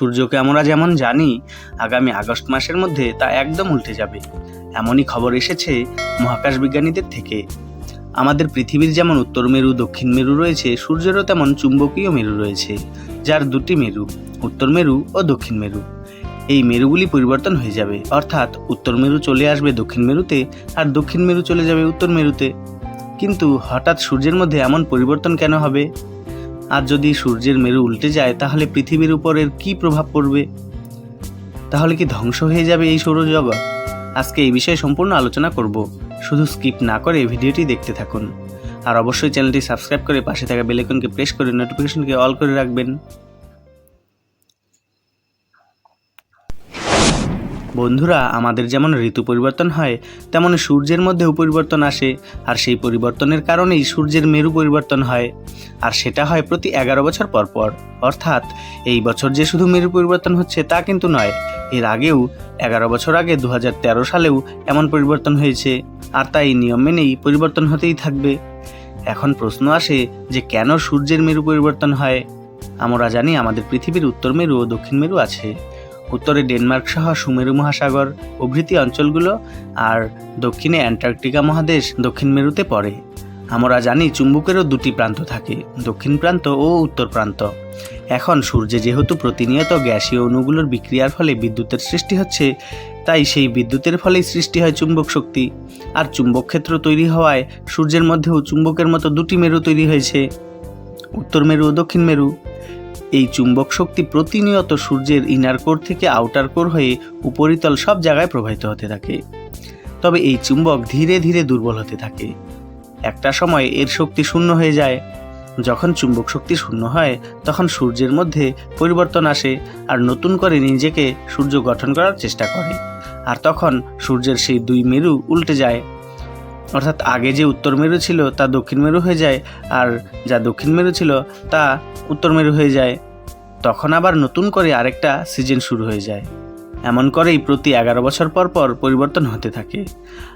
সূর্যকে আমরা যেমন জানি, আগামী আগস্ট মাসের মধ্যে তা একদম উল্টে যাবে। এমনই খবর এসেছে মহাকাশ বিজ্ঞানীদের থেকে। আমাদের পৃথিবীর যেমন উত্তর মেরু, দক্ষিণ মেরু রয়েছে, সূর্যেরও তেমন চুম্বকীয় মেরু রয়েছে, যার দুটি মেরু, উত্তর মেরু ও দক্ষিণ মেরু। এই মেরুগুলি পরিবর্তন হয়ে যাবে, অর্থাৎ উত্তর মেরু চলে আসবে দক্ষিণ মেরুতে আর দক্ষিণ মেরু চলে যাবে উত্তর মেরুতে। কিন্তু হঠাৎ সূর্যের মধ্যে এমন পরিবর্তন কেন হবে? আর যদি সূর্যের মেরু উল্টে যায়, তাহলে পৃথিবীর উপর এর কী প্রভাব পড়বে? তাহলে কি ধ্বংস হয়ে যাবে এই সৌরজগৎ? আজকে এই বিষয়ে সম্পূর্ণ আলোচনা করব। শুধু স্কিপ না করে ভিডিওটি দেখতে থাকুন। আর অবশ্যই চ্যানেলটি সাবস্ক্রাইব করে পাশে থাকা বেলেকনকে প্রেস করে নোটিফিকেশনকে অল করে রাখবেন। বন্ধুরা, আমাদের যেমন ঋতু পরিবর্তন হয়, তেমন সূর্যের মধ্যেও পরিবর্তন আসে, আর সেই পরিবর্তনের কারণেই সূর্যের মেরু পরিবর্তন হয়, আর সেটা হয় প্রতি এগারো বছর পর পর। অর্থাৎ, এই বছর যে শুধু মেরু পরিবর্তন হচ্ছে তা কিন্তু নয়, এর আগেও, এগারো বছর আগে দু হাজার তেরো সালেও এমন পরিবর্তন হয়েছে, আর তাই নিয়ম মেনেই পরিবর্তন হতেই থাকবে। এখন প্রশ্ন আসে যে কেন সূর্যের মেরু পরিবর্তন হয়? আমরা জানি আমাদের পৃথিবীর উত্তর মেরু ও দক্ষিণ মেরু আছে। উত্তরে ডেনমার্ক সহ সুমেরু মহাসাগর প্রভৃতি অঞ্চলগুলো আর দক্ষিণে অ্যান্টার্কটিকা মহাদেশ দক্ষিণ মেরুতে পড়ে। আমরা জানি চুম্বকেরও দুটি প্রান্ত থাকে, দক্ষিণ প্রান্ত ও উত্তর প্রান্ত। এখন সূর্যে যেহেতু প্রতিনিয়ত গ্যাসীয় অণুগুলোর বিক্রিয়ার ফলে বিদ্যুতের সৃষ্টি হচ্ছে, তাই সেই বিদ্যুতের ফলেই সৃষ্টি হয় চুম্বক শক্তি। আর চুম্বক ক্ষেত্র তৈরি হওয়ায় সূর্যের মধ্যেও চুম্বকের মতো দুটি মেরু তৈরি হয়েছে, উত্তর মেরু ও দক্ষিণ মেরু। এই চুম্বক শক্তি প্রতিনিয়ত সূর্যের ইনার কোর থেকে আউটার কোর হয়ে উপরিতল সব জায়গায় প্রবাহিত হতে থাকে। তবে এই চুম্বক ধীরে ধীরে দুর্বল হতে থাকে। একটা সময় এর শক্তি শূন্য হয়ে যায়। যখন চুম্বক শক্তি শূন্য হয়, তখন সূর্যের মধ্যে পরিবর্তন আসে আর নতুন করে নিজেকে সূর্য গঠন করার চেষ্টা করে। আর তখন সূর্যের সেই দুই মেরু উল্টে যায়। অর্থাৎ আগে যে উত্তর মেরু ছিল, তা দক্ষিণ মেরু হয়ে যায়, আর যা দক্ষিণ মেরু ছিল, তা উত্তর মেরু হয়ে যায়। তখন আবার নতুন করে আরেকটা সিজন শুরু হয়ে যায়। এমন করেই প্রতি এগারো বছর পর পর পরিবর্তন হতে থাকে।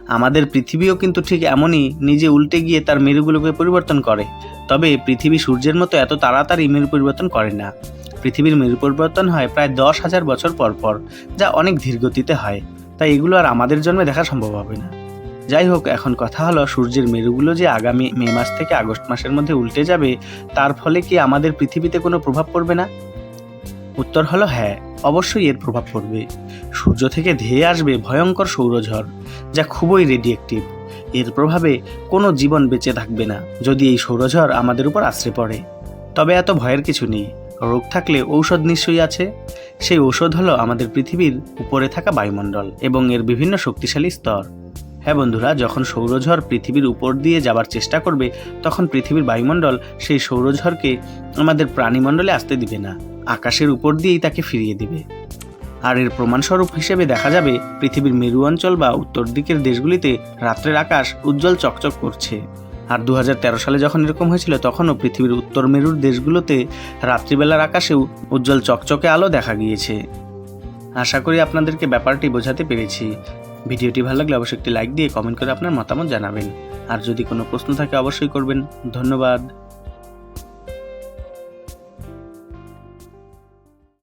আমাদের পৃথিবীও কিন্তু ঠিক এমনই, নিজে উল্টে গিয়ে তার মেরুগুলোকে পরিবর্তন করে। তবে পৃথিবী সূর্যের মতো এত তাড়াতাড়ি মেরু পরিবর্তন করে না। পৃথিবীর মেরু পরিবর্তন হয় প্রায় দশ হাজার বছর পর পর, যা অনেক ধীরগতিতে হয়। তাই এগুলো আর আমাদের জন্মে দেখা সম্ভব হবে না। যাই হোক, এখন কথা হলো সূর্যের মেরুগুলো যে আগামী মে মাস থেকে আগস্ট মাসের মধ্যে উল্টে যাবে, তার ফলে কি আমাদের পৃথিবীতে কোনো প্রভাব পড়বে না? উত্তর হলো হ্যাঁ অবশ্যই এর প্রভাব পড়বে। সূর্য থেকে ধেয়ে আসবে ভয়ঙ্কর সৌরঝড়, যা খুবই রেডিয়েক্টিভ এর প্রভাবে কোনো জীবন বেঁচে থাকবে না, যদি এই সৌরঝড় আমাদের উপর আশ্রে পড়ে। তবে এত ভয়ের কিছু নেই, রোগ থাকলে ঔষধ নিশ্চয়ই আছে। সেই ঔষধ হলো আমাদের পৃথিবীর উপরে থাকা বায়ুমণ্ডল এবং এর বিভিন্ন শক্তিশালী স্তর। হ্যাঁ বন্ধুরা, যখন সৌরঝড় পৃথিবীর উপর দিয়ে যাবার চেষ্টা করবে, তখন পৃথিবীর বায়ুমণ্ডল সেই সৌরঝড়কে আমাদের প্রাণীমণ্ডলে আসতে দিবে না। আকাশের উপর দিয়েই তাকে ফিরিয়ে দিবে। আর এর প্রমাণস্বরূপ হিসেবে দেখা যাবে, পৃথিবীর মেরু অঞ্চল বা উত্তর দিকের দেশগুলিতে রাত্রের আকাশ উজ্জ্বল চকচক করছে। আর দু হাজার তেরো সালে যখন এরকম হয়েছিল, তখনও পৃথিবীর উত্তর মেরুর দেশগুলোতে রাত্রিবেলার আকাশেও উজ্জ্বল চকচকে আলো দেখা গিয়েছে। আশা করি আপনাদেরকে ব্যাপারটি বোঝাতে পেরেছি। ভিডিওটি ভালো লাগলে অবশ্যই একটি লাইক দিয়ে কমেন্ট করে আপনার মতামত জানাবেন। আর যদি কোনো প্রশ্ন থাকে, অবশ্যই করবেন। ধন্যবাদ।